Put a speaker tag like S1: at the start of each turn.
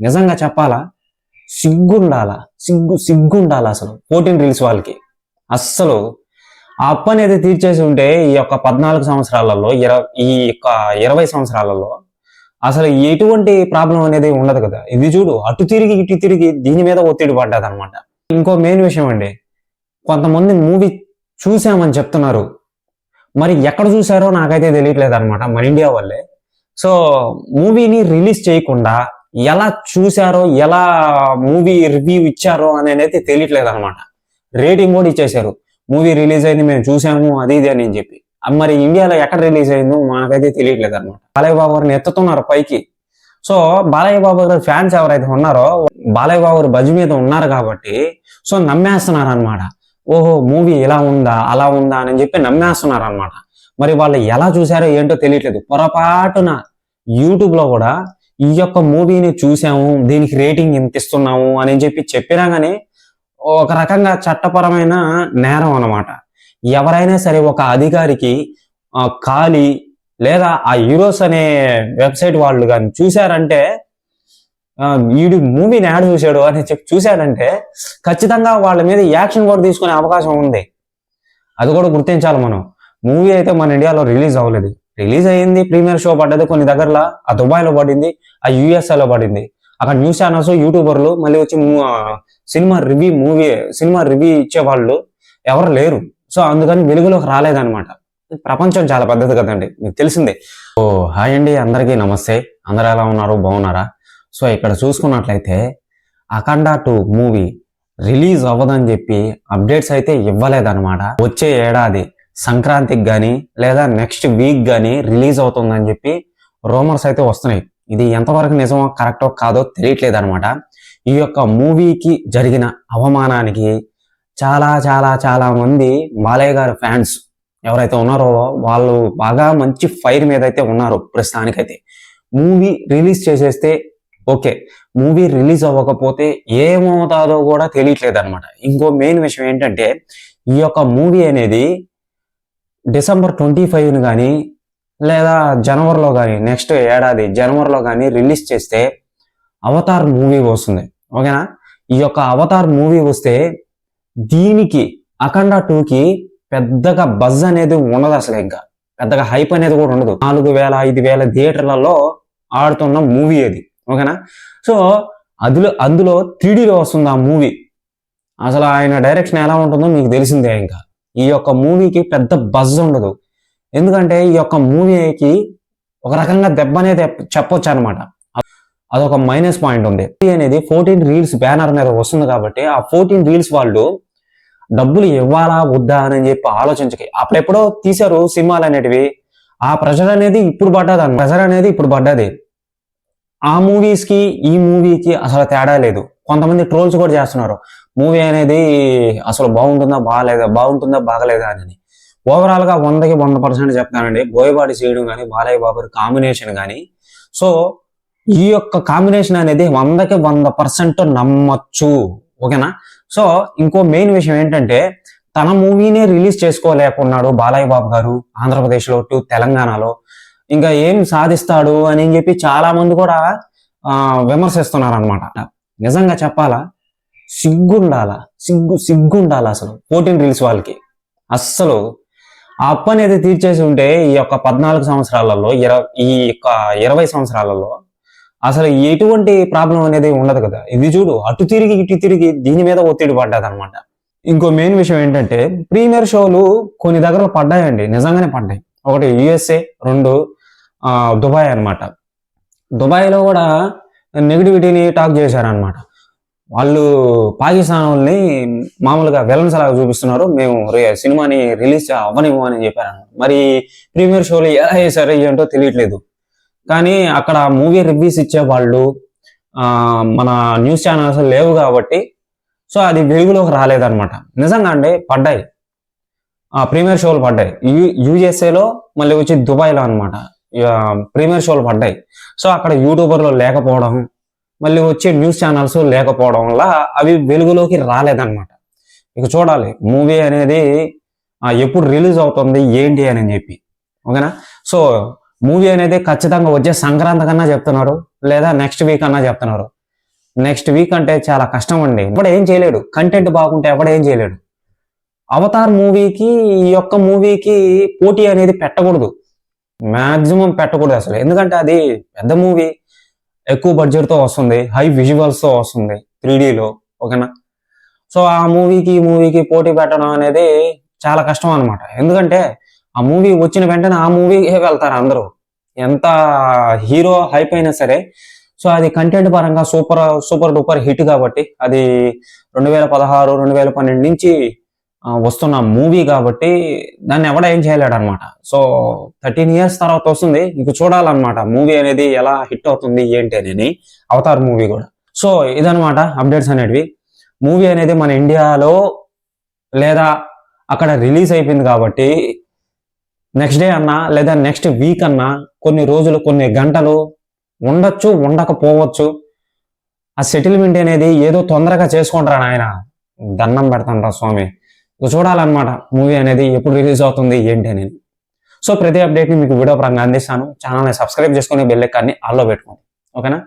S1: నిజంగా చెప్పాలా? సిగ్గుండాలా? సిగ్గు సిగ్గుండాలా అసలు? ఫోర్టీన్ రీల్స్ వాళ్ళకి. అస్సలు. ఆ అప్పు అనేది తీర్చేసి ఉంటే ఈ యొక్క పద్నాలుగు సంవత్సరాలలో ఇరవై ఈ యొక్క ఇరవై సంవత్సరాలలో అసలు ఎటువంటి ప్రాబ్లం అనేది ఉండదు కదా? ఇది చూడు అటు తిరిగి ఇటు తిరిగి దీని మీద ఒత్తిడి పడ్డది అనమాట ఇంకో మెయిన్ విషయం అండి. కొంతమంది మూవీ చూసామని చెప్తున్నారు. మరి ఎక్కడ చూసారో నాకైతే తెలియట్లేదు అనమాట మన ఇండియా వాళ్ళే. సో మూవీని రిలీజ్ చేయకుండా ఎలా చూశారో ఎలా మూవీ రివ్యూ ఇచ్చారో అనేది తెలియట్లేదు అనమాట రేటింగ్ కూడా ఇచ్చేశారు. మూవీ రిలీజ్ అయింది మేము చూసాము అది ఇది అని చెప్పి. మరి ఇండియాలో ఎక్కడ రిలీజ్ అయిందో మనకైతే తెలియట్లేదు అనమాట బాలయ్య బాబు గారిని ఎత్తుతున్నారు పైకి. సో బాలయ్య బాబు గారి ఫ్యాన్స్ ఎవరైతే ఉన్నారో బాలయ్య బాబు గారు బజ్ మీద ఉన్నారు కాబట్టి సో నమ్మేస్తున్నారు అనమాట ఓహో మూవీ ఇలా ఉందా అలా ఉందా అని చెప్పి నమ్మేస్తున్నారు అనమాట మరి వాళ్ళు ఎలా చూసారో ఏంటో తెలియట్లేదు. పొరపాటున యూట్యూబ్లో కూడా ఈ యొక్క మూవీని చూసాము దీనికి రేటింగ్ ఇంత ఇస్తున్నాము అని చెప్పి చెప్పినా కానీ ఒక రకంగా చట్టపరమైన నేరం అన్నమాట. ఎవరైనా సరే ఒక అధికారికి ఖాళీ లేదా ఆ హీరోస్ అనే వెబ్సైట్ వాళ్ళు కానీ చూశారంటే వీడు మూవీని యాడ్ చూశాడు అని చెప్పి చూశాడంటే ఖచ్చితంగా వాళ్ళ మీద యాక్షన్ కూడా తీసుకునే అవకాశం ఉంది. అది కూడా గుర్తించాలి మనం. మూవీ అయితే మన ఇండియాలో రిలీజ్ అవ్వలేదు. రిలీజ్ అయ్యింది ప్రీమియర్ షో పడ్డది కొన్ని దగ్గరలో. ఆ దుబాయ్లో పడింది ఆ USA లో పడింది. అక్కడ న్యూస్ ఛానల్స్ యూట్యూబర్లు మళ్ళీ వచ్చి మూ- సినిమా రివ్యూ మూవీ సినిమా రివ్యూ ఇచ్చే వాళ్ళు ఎవరు లేరు. సో అందుకని వెలుగులోకి రాలేదనమాట ప్రపంచం చాలా పెద్దది కదండి మీకు తెలిసిందే. ఓ హాయ్ అండి అందరికీ నమస్తే. అందరు ఎలా ఉన్నారు? బాగున్నారా? సో ఇక్కడ చూసుకున్నట్లయితే అఖండ టూ మూవీ రిలీజ్ అవ్వదని చెప్పి అప్డేట్స్ అయితే ఇవ్వలేదన్నమాట. వచ్చే ఏడాది సంక్రాంతికి కానీ లేదా నెక్స్ట్ వీక్ కానీ రిలీజ్ అవుతుందని చెప్పి రూమర్స్ అయితే వస్తున్నాయి. ఇది ఎంతవరకు నిజమో కరెక్టో కాదో తెలియట్లేదు అనమాట ఈ యొక్క మూవీకి జరిగిన అవమానానికి చాలా చాలా చాలా మంది మాలయ్య గారి ఫ్యాన్స్ ఎవరైతే ఉన్నారో వాళ్ళు బాగా మంచి ఫైర్ మీద అయితే ఉన్నారు ప్రస్తుతానికైతే. మూవీ రిలీజ్ చేసేస్తే ఓకే. మూవీ రిలీజ్ అవ్వకపోతే ఏమవుతాదో కూడా తెలియట్లేదు అనమాట ఇంకో మెయిన్ విషయం ఏంటంటే ఈ యొక్క మూవీ అనేది డిసెంబర్ ట్వంటీ ఫైవ్ని కానీ లేదా జనవరిలో కానీ నెక్స్ట్ ఏడాది జనవరిలో కానీ రిలీజ్ చేస్తే అవతార్ మూవీ వస్తుంది. ఓకేనా? ఈ యొక్క అవతార్ మూవీ వస్తే దీనికి అఖండ టూకి పెద్దగా బజ్ అనేది ఉండదు అసలు ఇంకా. పెద్దగా హైప్ అనేది కూడా ఉండదు. నాలుగు వేల ఐదు వేల థియేటర్లలో ఆడుతున్న మూవీ అది. ఓకేనా? సో అందులో అందులో త్రీడీలో వస్తుంది ఆ మూవీ. అసలు ఆయన డైరెక్షన్ ఎలా ఉంటుందో మీకు తెలిసిందే ఇంకా. ఈ యొక్క మూవీకి పెద్ద బజ్ ఉండదు. ఎందుకంటే ఈ యొక్క మూవీకి ఒక రకంగా దెబ్బ అనేది చెప్పొచ్చు అనమాట అదొక మైనస్ పాయింట్ ఉంది. అనేది ఫోర్టీన్ రీల్స్ బ్యానర్ మీద వస్తుంది కాబట్టి ఆ ఫోర్టీన్ రీల్స్ వాళ్ళు డబ్బులు ఇవ్వాలా వద్దా అని చెప్పి ఆలోచించకి. అప్పుడెప్పుడో తీశారు సినిమాలు అనేటివి. ఆ ప్రెషర్ అనేది ఇప్పుడు పడ్డది ప్రెషర్ అనేది ఇప్పుడు పడ్డది. ఆ మూవీస్కి ఈ మూవీకి అసలు తేడా లేదు. కొంతమంది ట్రోల్స్ కూడా చేస్తున్నారు. మూవీ అనేది అసలు బాగుంటుందా బాగాలేదా బాగుంటుందా బాగలేదా అని. ఓవరాల్గా వందకి వంద పర్సెంట్ చెప్తానండి. బోయబాటి చేయడం కానీ బాలయ్య బాబు కాంబినేషన్ కానీ సో ఈ యొక్క కాంబినేషన్ అనేది వందకి వంద పర్సెంట్ నమ్మచ్చు. ఓకేనా? సో ఇంకో మెయిన్ విషయం ఏంటంటే తన మూవీనే రిలీజ్ చేసుకోలేకున్నాడు బాలయ్య బాబు గారు ఆంధ్రప్రదేశ్లో టు తెలంగాణలో. ఇంకా ఏం సాధిస్తాడు అని చెప్పి చాలా మంది కూడా విమర్శిస్తున్నారు అనమాట నిజంగా చెప్పాలా? సిగ్గుండాలా? సిగ్గు సిగ్గుండాలా అసలు? ఫోర్టీన్ రీల్స్ వాళ్ళకి. అస్సలు ఆ అప్పు అనేది తీర్చేసి ఉంటే ఈ యొక్క పద్నాలుగు సంవత్సరాలలో ఇరవై ఈ యొక్క ఇరవై సంవత్సరాలలో అసలు ఎటువంటి ప్రాబ్లం అనేది ఉండదు కదా. ఇది చూడు అటు తిరిగి ఇటు తిరిగి దీని మీద ఒత్తిడి పడ్డది అనమాట ఇంకో మెయిన్ విషయం ఏంటంటే ప్రీమియర్ షోలు కొన్ని దగ్గర పడ్డాయండి. నిజంగానే పడ్డాయి. ఒకటి యుఎస్ఏ రెండు దుబాయ్ అన్నమాట. దుబాయ్లో కూడా నెగిటివిటీని టాక్ చేశారనమాట వాళ్ళు పాకిస్తాన్ వాళ్ళని మామూలుగా విలన్స్ లాగా చూపిస్తున్నారు. మేము సినిమాని రిలీజ్ అవ్వనివ్వు అని చెప్పారు మరి ప్రీమియర్ షోలు ఎలా చేశారు ఏంటో తెలియట్లేదు. కానీ అక్కడ మూవీ రివ్యూస్ ఇచ్చే వాళ్ళు మన న్యూస్ ఛానల్స్ లేవు కాబట్టి సో అది వెలుగులోకి రాలేదన్నమాట. నిజంగా అండి పడ్డాయి. ఆ ప్రీమియర్ షోలు పడ్డాయి. యూ యూఎస్ఏలో మళ్ళీ వచ్చి దుబాయ్లో అనమాట ప్రీమియర్ షోలు పడ్డాయి. సో అక్కడ యూట్యూబర్లో లేకపోవడం మళ్ళీ వచ్చే న్యూస్ ఛానల్స్ లేకపోవడం వల్ల అవి వెలుగులోకి రాలేదన్నమాట. ఇక చూడాలి మూవీ అనేది ఎప్పుడు రిలీజ్ అవుతుంది ఏంటి అని చెప్పి. ఓకేనా? సో మూవీ అనేది ఖచ్చితంగా వచ్చే సంక్రాంతి కన్నా చెప్తున్నారు లేదా నెక్స్ట్ వీక్ అన్నా చెప్తున్నారు. నెక్స్ట్ వీక్ అంటే చాలా కష్టం అండి. ఎవడు ఏం చేయలేడు. కంటెంట్ బాగుంటే ఎవడు ఏం చేయలేడు. అవతార్ మూవీకి ఈ యొక్క మూవీకి పోటీ అనేది పెట్టకూడదు. మ్యాక్సిమం పెట్టకూడదు అసలు. ఎందుకంటే అది పెద్ద మూవీ. ఎక్కువ బడ్జెట్తో వస్తుంది. హై విజువల్స్తో వస్తుంది త్రీడీలో ఓకేనా? సో ఆ మూవీకి ఈ మూవీకి పోటీ పెట్టడం అనేది చాలా కష్టం అనమాట ఎందుకంటే ఆ మూవీ వచ్చిన వెంటనే ఆ మూవీకే వెళ్తారు అందరూ. ఎంత హీరో హైప్ అయినా సరే సో అది కంటెంట్ పరంగా సూపర్ సూపర్ డూపర్ హిట్ కాబట్టి అది రెండు వేల పదహారు రెండు వేల పన్నెండు నుంచి వస్తున్న మూవీ కాబట్టి దాన్ని ఎవడ ఏం చేయలేడు అనమాట సో థర్టీన్ ఇయర్స్ తర్వాత వస్తుంది. ఇంక చూడాలన్నమాట. మూవీ అనేది ఎలా హిట్ అవుతుంది ఏంటి అనేది. అవతార్ మూవీ కూడా. సో ఇదనమాట అప్డేట్స్ అనేటివి. మూవీ అనేది మన ఇండియాలో లేదా అక్కడ రిలీజ్ అయిపోయింది కాబట్టి నెక్స్ట్ డే అన్నా లేదా నెక్స్ట్ వీక్ అన్నా కొన్ని రోజులు కొన్ని గంటలు ఉండొచ్చు ఉండకపోవచ్చు. ఆ సెటిల్మెంట్ అనేది ఏదో తొందరగా చేసుకుంటారా నాయన? దండం పెడతాంరా స్వామి. చూడాలన్నమాట మూవీ అనేది ఎప్పుడు రిలీజ్ అవుతుంది ఏంటి అనేది. సో ప్రతి అప్డేట్ని మీకు వీడియో పరంగా అందిస్తాను. ఛానల్ని సబ్స్క్రైబ్ చేసుకుని బెల్ ఎక్కాన్ని ఆల్లో పెట్టుకోండి. ఓకేనా